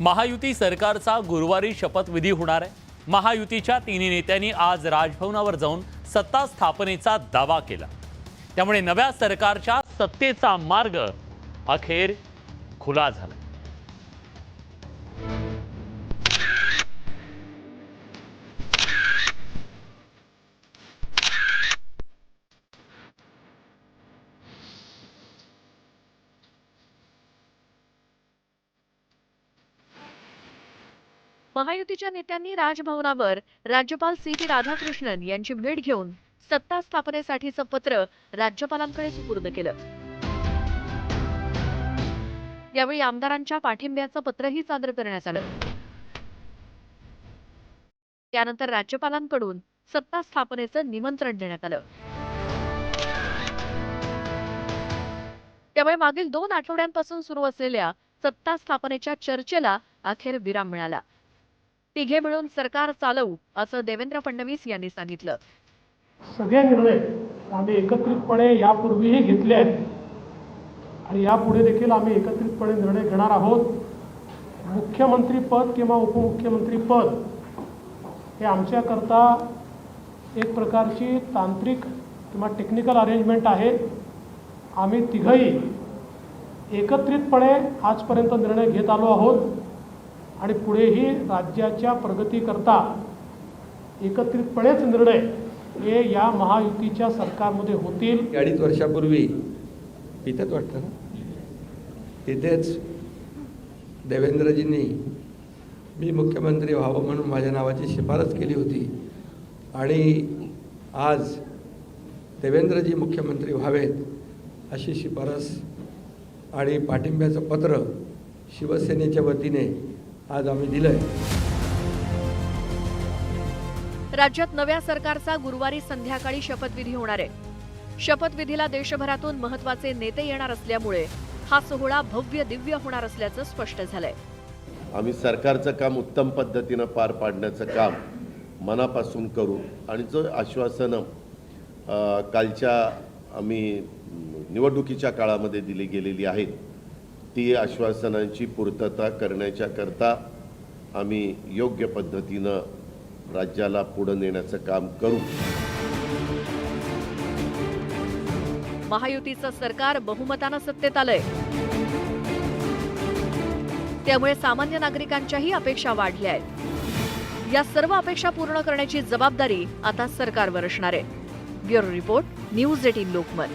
महायुती सरकारचा गुरुवारी शपथविधी होणार आहे. महायुतीच्या तिन्ही नेत्यांनी आज राजभवनावर जाऊन सत्ता स्थापनेचा दावा केला. त्यामुळे नव्या सरकारच्या सत्तेचा मार्ग अखेर खुला झाला. महायुतीच्या नेत्यांनी राजभवनावर राज्यपाल सी टी राधाकृष्णन यांची भेट घेऊन सत्ता स्थापनेसाठीचं पत्र राज्यपालांकडे सुपूर्द केलं. यावेळी आमदारांच्या पाठिंब्याचं पत्रही सादर करण्यात आलं. त्यानंतर राज्यपालांकडून सत्ता स्थापनेचं निमंत्रण देण्यात आलं. त्यामुळे मागील दोन आठवड्यांपासून सुरू असलेल्या सत्ता स्थापनेच्या चर्चेला अखेर विराम मिळाला. तिघे मिळून सरकार चालवू असं देवेंद्र फडणवीस यांनी सांगितलं. सगळे निर्णय आम्ही एकत्रितपणे यापूर्वीही घेतले आहेत. आणि यापुढे देखील आम्ही एकत्रितपणे निर्णय घेणार आहोत. मुख्यमंत्रीपद किंवा उपमुख्यमंत्रीपद हे आमच्याकरता एक प्रकारची तांत्रिक किंवा टेक्निकल अरेंजमेंट आहे. आम्ही तिघंही एकत्रितपणे आजपर्यंत निर्णय घेत आलो आहोत. आणि पुढेही राज्याच्या प्रगतीकरता एकत्रितपणेच निर्णय हे या महायुतीच्या सरकारमध्ये होतील. अडीच वर्षापूर्वी इथंच वाटतं ना? तिथेच देवेंद्रजींनी मी मुख्यमंत्री व्हावं म्हणून माझ्या नावाची शिफारस केली होती. आणि आज देवेंद्रजी मुख्यमंत्री व्हावेत अशी शिफारस आणि पाठिंब्याचं पत्र शिवसेनेच्या वतीने आज आम्ही दिलं आहे राज्यात नव्या सरकारचा गुरुवारी संध्याकाळी शपथविधी होणार आहे. शपथविधीला देशभरातून महत्त्वाचे नेते येणार असल्यामुळे हा सोहळा भव्य दिव्य होणार असल्याचं स्पष्ट झालंय. आम्ही सरकारचं काम उत्तम पद्धतीनं पार पाडण्याचं काम मनापासून करू आणि जो आश्वासनं कालच्या आम्ही निवडणुकीच्या काळामध्ये दिली गेलेली आहेत ती आश्वासनांची पूर्तता करण्याच्या करता आम्ही योग्य पद्धतीनं राज्याला पुढं नेण्याचं काम करू. महायुतीचं सरकार बहुमतानं सत्तेत आलंय. त्यामुळे सामान्य नागरिकांच्याही अपेक्षा वाढल्या आहेत. या सर्व अपेक्षा पूर्ण करण्याची जबाबदारी आता सरकारवर असणार आहे. Bureau report news eighteen Lokmat.